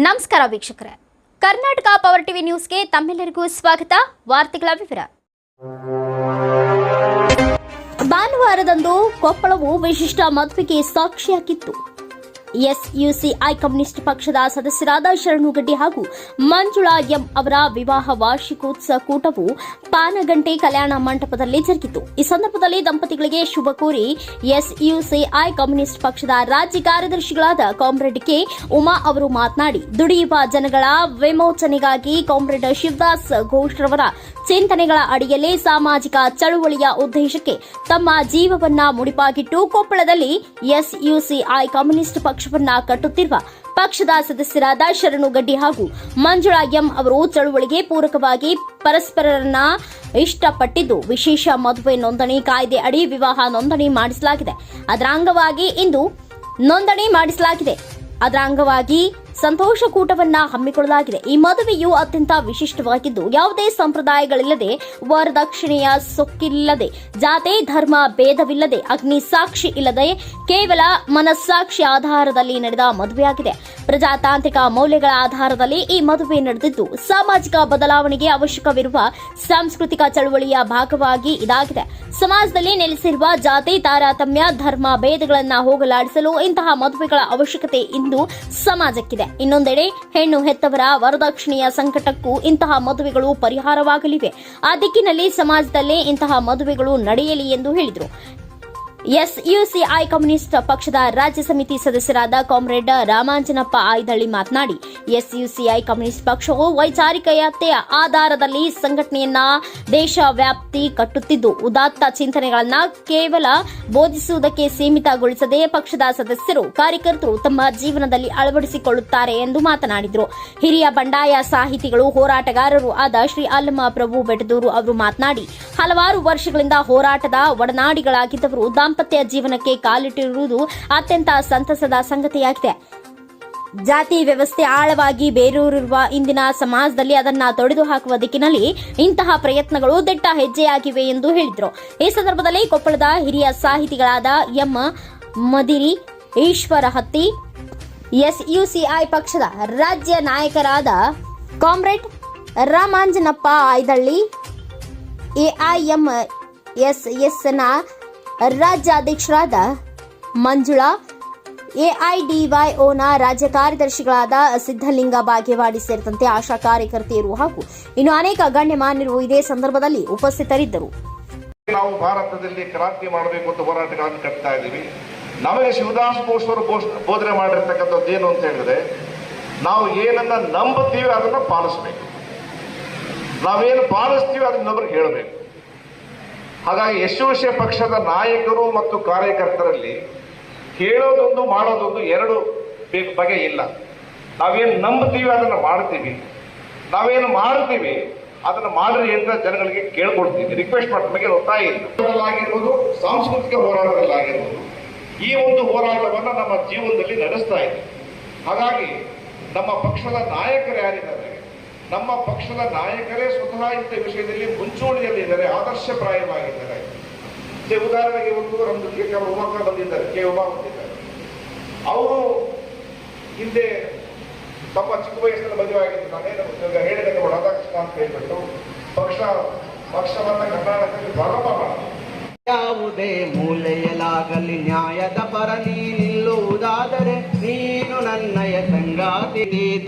ನಮಸ್ಕಾರ ವೀಕ್ಷಕರೇ. Karnataka power TV ನ್ಯೂಸ್ಗೆ ತಮ್ಮೆಲ್ಲರಿಗೂ ಸ್ವಾಗತ. ವಾರ್ತೆಗಳ ವಿವರ. ಭಾನುವಾರದಂದು ಕೊಪ್ಪಳವು ವಿಶಿಷ್ಟ ಮದುವೆಗೆ ಸಾಕ್ಷಿಯಾಗಿತ್ತು. ಎಸ್ಯುಸಿಐ ಕಮ್ಯುನಿಸ್ಟ್ ಪಕ್ಷದ ಸದಸ್ಯರಾದ ಶರಣುಗಡ್ಡಿ ಹಾಗೂ ಮಂಜುಳಾ ಎಂ ಅವರ ವಿವಾಹ ವಾರ್ಷಿಕೋತ್ಸವ ಕೂಟವು ಪಾನಗಂಟೆ ಕಲ್ಯಾಣ ಮಂಟಪದಲ್ಲಿ ಜರುಗಿತು. ಈ ಸಂದರ್ಭದಲ್ಲಿ ದಂಪತಿಗಳಿಗೆ ಶುಭ ಕೋರಿ ಎಸ್ಯುಸಿಐ ಕಮ್ಯುನಿಸ್ಟ್ ಪಕ್ಷದ ರಾಜ್ಯ ಕಾರ್ಯದರ್ಶಿಗಳಾದ ಕಾಮ್ರೇಡ್ ಕೆ. ಉಮಾ ಅವರು ಮಾತನಾಡಿ, ದುಡಿಯುವ ಜನಗಳ ವಿಮೋಚನೆಗಾಗಿ ಕಾಮ್ರೇಡ್ ಶಿವದಾಸ್ ಘೋಷ್ರವರ ಚಿಂತನೆಗಳ ಅಡಿಯಲ್ಲಿ ಸಾಮಾಜಿಕ ಚಳುವಳಿಯ ಉದ್ದೇಶಕ್ಕೆ ತಮ್ಮ ಜೀವವನ್ನ ಮುಡಿಪಾಗಿಟ್ಟು ಕೊಪ್ಪಳದಲ್ಲಿ ಎಸ್ಯುಸಿಐ ಕಮ್ಯುನಿಸ್ಟ್ ಪಕ್ಷವನ್ನ ಕಟ್ಟುತ್ತಿರುವ ಪಕ್ಷದ ಸದಸ್ಯರಾದ ಶರಣುಗಡ್ಡಿ ಹಾಗೂ ಮಂಜುಳಾ ಎಂ ಅವರು ಚಳುವಳಿಗೆ ಪೂರಕವಾಗಿ ಪರಸ್ಪರರನ್ನ ಇಷ್ಟಪಟ್ಟಿದ್ದು, ವಿಶೇಷ ಮದುವೆ ನೋಂದಣಿ ಕಾಯ್ದೆ ಅಡಿ ವಿವಾಹ ನೋಂದಣಿ ಮಾಡಿಸಲಾಗಿದೆ. ಅದರ ಅಂಗವಾಗಿ ಇಂದು ನೋಂದಣಿ ಮಾಡಿಸಲಾಗಿದೆ. ಅದರ ಅಂಗವಾಗಿ ಸಂತೋಷ ಕೂಟವನ್ನ ಹಮ್ಮಿಕೊಳ್ಳಲಾಗಿದೆ. ಈ ಮದುವೆಯು ಅತ್ಯಂತ ವಿಶಿಷ್ಟವಾಗಿದ್ದು, ಯಾವುದೇ ಸಂಪ್ರದಾಯಗಳಿಲ್ಲದೆ ವರದಕ್ಷಿಣೆಯ ಸೊಕ್ಕಿಲ್ಲದೆ, ಜಾತಿ, ಧರ್ಮ, ಭೇದವಿಲ್ಲದೆ, ಅಗ್ನಿ ಸಾಕ್ಷಿ ಇಲ್ಲದೆ ಕೇವಲ ಮನಸ್ಸಾಕ್ಷಿ ಆಧಾರದಲ್ಲಿ ನಡೆದ ಮದುವೆಯಾಗಿದೆ. ಪ್ರಜಾತಾಂತ್ರಿಕ ಮೌಲ್ಯಗಳ ಆಧಾರದಲ್ಲಿ ಈ ಮದುವೆ ನಡೆದಿದ್ದು, ಸಾಮಾಜಿಕ ಬದಲಾವಣೆಗೆ ಅವಶ್ಯಕವಿರುವ ಸಾಂಸ್ಕೃತಿಕ ಚಳುವಳಿಯ ಭಾಗವಾಗಿ ಇದಾಗಿದೆ. ಸಮಾಜದಲ್ಲಿ ನೆಲೆಸಿರುವ ಜಾತಿ, ತಾರತಮ್ಯ, ಧರ್ಮ, ಭೇದಗಳನ್ನು ಹೋಗಲಾಡಿಸಲು ಇಂತಹ ಮದುವೆಗಳ ಅವಶ್ಯಕತೆ ಇಂದು ಸಮಾಜಕ್ಕಿದೆ. ಇನ್ನೊಂದೆಡೆ ಹೆಣ್ಣು ಹೆತ್ತವರ ವರದಕ್ಷಿಣೆಯ ಸಂಕಟಕ್ಕೂ ಇಂತಹ ಮದುವೆಗಳು ಪರಿಹಾರವಾಗಲಿವೆ. ಆ ದಿಕ್ಕಿನಲ್ಲಿ ಸಮಾಜದಲ್ಲೇ ಇಂತಹ ಮದುವೆಗಳು ನಡೆಯಲಿ ಎಂದು ಹೇಳಿದರು. ಎಸ್ಯುಸಿಐ ಕಮ್ಯುನಿಸ್ಟ್ ಪಕ್ಷದ ರಾಜ್ಯ ಸಮಿತಿ ಸದಸ್ಯರಾದ ಕಾಮ್ರೇಡ್ ರಾಮಾಂಜನಪ್ಪ ಆಯ್ದಳ್ಳಿ ಮಾತನಾಡಿ ಎಸ್ಯುಸಿಐ ಕಮ್ಯುನಿಸ್ಟ್ ಪಕ್ಷವು ವೈಚಾರಿಕತೆಯ ಆಧಾರದಲ್ಲಿ ಸಂಘಟನೆಯನ್ನ ದೇಶ ವ್ಯಾಪ್ತಿ ಕಟ್ಟುತ್ತಿದ್ದು, ಉದಾತ್ತ ಚಿಂತನೆಗಳನ್ನ ಕೇವಲ ಬೋಧಿಸುವುದಕ್ಕೆ ಸೀಮಿತಗೊಳಿಸದೆ ಪಕ್ಷದ ಸದಸ್ಯರು, ಕಾರ್ಯಕರ್ತರು ತಮ್ಮ ಜೀವನದಲ್ಲಿ ಅಳವಡಿಸಿಕೊಳ್ಳುತ್ತಾರೆ ಎಂದು ಮಾತನಾಡಿದರು. ಹಿರಿಯ ಬಂಡಾಯ ಸಾಹಿತಿಗಳು, ಹೋರಾಟಗಾರರು ಆದ ಶ್ರೀ ಅಲ್ಲಮ ಪ್ರಭು ಬೆಟದೂರು ಅವರು ಮಾತನಾಡಿ, ಹಲವಾರು ವರ್ಷಗಳಿಂದ ಹೋರಾಟದ ಒಡನಾಡಿಗಳಾಗಿದ್ದವರು ದಾಂಪತ್ಯ ಜೀವನಕ್ಕೆ ಕಾಲಿಟ್ಟಿರುವುದು ಅತ್ಯಂತ ಸಂತಸದ ಸಂಗತಿಯಾಗಿದೆ. ಜಾತಿ ವ್ಯವಸ್ಥೆ ಆಳವಾಗಿ ಬೇರೂರಿರುವ ಇಂದಿನ ಸಮಾಜದಲ್ಲಿ ಅದನ್ನ ತೊಡೆದು ಹಾಕುವ ದಿಕ್ಕಿನಲ್ಲಿ ಇಂತಹ ಪ್ರಯತ್ನಗಳು ದಿಟ್ಟ ಹೆಜ್ಜೆಯಾಗಿವೆ ಎಂದು ಹೇಳಿದರು. ಈ ಸಂದರ್ಭದಲ್ಲಿ ಕೊಪ್ಪಳದ ಹಿರಿಯ ಸಾಹಿತಿಗಳಾದ ಎಂ. ಮದಿರಿ, ಈಶ್ವರ ಹತ್ತಿ, ಎಸ್ಯುಸಿಐ ಪಕ್ಷದ ರಾಜ್ಯ ನಾಯಕರಾದ ಕಾಮ್ರೇಡ್, ರಾಮಾಂಜನಪ್ಪ ಆಯ್ದಳ್ಳಿ ಎಐಎಂಎಸ್ಎಸ್ನ ರಾಜ್ಯಾಧ್ಯಕ್ಷರಾದ ಮಂಜುಳಾ ಎಐಡಿವೈಒನ ರಾಜ್ಯ ಕಾರ್ಯದರ್ಶಿಗಳಾದ ಸಿದ್ದಲಿಂಗ ಬಾಗೇವಾಡಿ ಸೇರಿದಂತೆ ಆಶಾ ಕಾರ್ಯಕರ್ತೆಯರು ಹಾಗೂ ಇನ್ನು ಅನೇಕ ಗಣ್ಯಮಾನ್ಯರು ಇದೇ ಸಂದರ್ಭದಲ್ಲಿ ಉಪಸ್ಥಿತರಿದ್ದರು. ನಾವು ಭಾರತದಲ್ಲಿ ಕ್ರಾಂತಿ ಮಾಡಬೇಕು ಅಂತ ಹೋರಾಟಗಳನ್ನು ಕಟ್ತಾ ಇದ್ದೀವಿ. ನಮಗೆ ಶಿವದಾಸ್ ಬೋಸ್ ಅವರು ಬೋಧನೆ ಮಾಡಿರ್ತಕ್ಕಂಥದ್ದು ಏನು ಅಂತ ಹೇಳಿದ್ರೆ, ನಾವು ಏನನ್ನ ನಂಬುತ್ತೀವಿ ಅದನ್ನ ಪಾಲಿಸ್ಬೇಕು. ನಾವೇನು ಪಾಲಿಸ್ತೀವಿ ಅದನ್ನ ಇನ್ನೊಬ್ರಿಗೆ ಹೇಳಬೇಕು. ಹಾಗಾಗಿ ಯಶೋಶ ಪಕ್ಷದ ನಾಯಕರು ಮತ್ತು ಕಾರ್ಯಕರ್ತರಲ್ಲಿ ಹೇಳೋದೊಂದು ಮಾಡೋದೊಂದು ಎರಡು ಬಗೆ ಇಲ್ಲ. ನಾವೇನು ನಂಬ್ತೀವಿ ಅದನ್ನು ಮಾಡ್ತೀವಿ. ನಾವೇನು ಮಾಡ್ತೀವಿ ಅದನ್ನು ಮಾಡ್ರಿ ಅಂತ ಜನಗಳಿಗೆ ಕೇಳ್ಕೊಡ್ತೀವಿ ರಿಕ್ವೆಸ್ಟ್ ಮಾಡಿದ ನಮಗೆ ಒತ್ತಾಯ ಇಲ್ಲ. ಸಾಂಸ್ಕೃತಿಕ ಹೋರಾಟದಲ್ಲಾಗಿರ್ಬೋದು, ಈ ಒಂದು ಹೋರಾಟವನ್ನು ನಮ್ಮ ಜೀವನದಲ್ಲಿ ನಡೆಸ್ತಾ ಇದೆ. ಹಾಗಾಗಿ ನಮ್ಮ ಪಕ್ಷದ ನಾಯಕರು ಯಾರಿದ್ದಾರೆ? ನಮ್ಮ ಪಕ್ಷದ ನಾಯಕರೇ ಸ್ವತಃ ಇಂಥ ವಿಷಯದಲ್ಲಿ ಮುಂಚೂಣಿಯಲ್ಲಿದ್ದಾರೆ, ಆದರ್ಶಪ್ರಾಯವಾಗಿದ್ದಾರೆ. ಉದಾಹರಣೆಗೆ ಒಂದು ನಮ್ದು ಕೆ ಉಮಾಕ ಬಂದಿದ್ದಾರೆ, ಕೆ ಉಮಾ ಬಂದಿದ್ದಾರೆ. ಅವರು ಹಿಂದೆ ತಮ್ಮ ಚಿಕ್ಕ ವಯಸ್ಸಿನ ಮದುವೆ ಆಗಿದ್ದು ನಾನೇನು ಹೇಳಿದಾಗ ರಾಧಾಕೃಷ್ಣ ಅಂತ ಹೇಳ್ಬಿಟ್ಟು ಪಕ್ಷ, ಪಕ್ಷವನ್ನ ಕರ್ನಾಟಕದಲ್ಲಿ ಪ್ರಾರಂಭ ಮಾಡಿದೆ ಯಾವುದೇ ಮೂಲೆಯಲಾಗಲಿ ನ್ಯಾಯದ ಪರ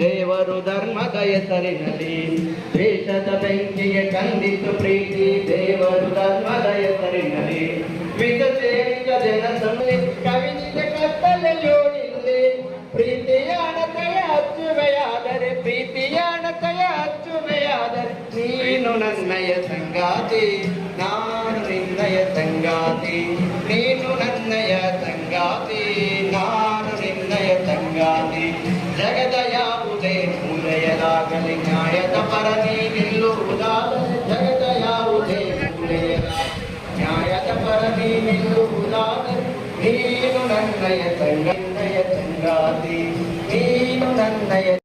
ದೇವರು ಧರ್ಮದ ಹೆಸರಿನಲ್ಲಿ ದೇಶದ ಬೆಂಕಿಗೆ ಕಂದಿತು ಪ್ರೀತಿ ದೇವರು ಧರ್ಮದ ಹೆಸರಿನಲ್ಲಿ ವಿಧ ಸೇರಿದ ಜನ ಸಮಯ ಕವಿನಿದ ಕತ್ತಲೆ ಜೋಡಿಲ್ಲಿ ಪ್ರೀತಿಯ ಅಣತೆಯ ಅಚ್ಚುಮೆಯಾದರೆ ಪ್ರೀತಿಯ ಅಣತೆಯ ಅಚ್ಚುಮೆಯಾದರೆ ನೀನು ನನ್ನಯ ಸಂಗಾತಿ ನಾನು ನಿನ್ನಯ ಸಂಗಾತಿ ನ್ಯಾಯದ ಪರ ನೀ ನಿಲ್ಲುವುದಾದರೆ ಜಗದ ಯಾವುದೇ ಮೂಲೆಯಲ ನ್ಯಾಯದ ಪರ ನೀ ನಿಲ್ಲುವುದಾದರೆ ನೀನು ನನ್ನಯ ಸಂಗನ್ನಯ ಸಂಗಾತಿ ನೀನು ನನ್ನಯ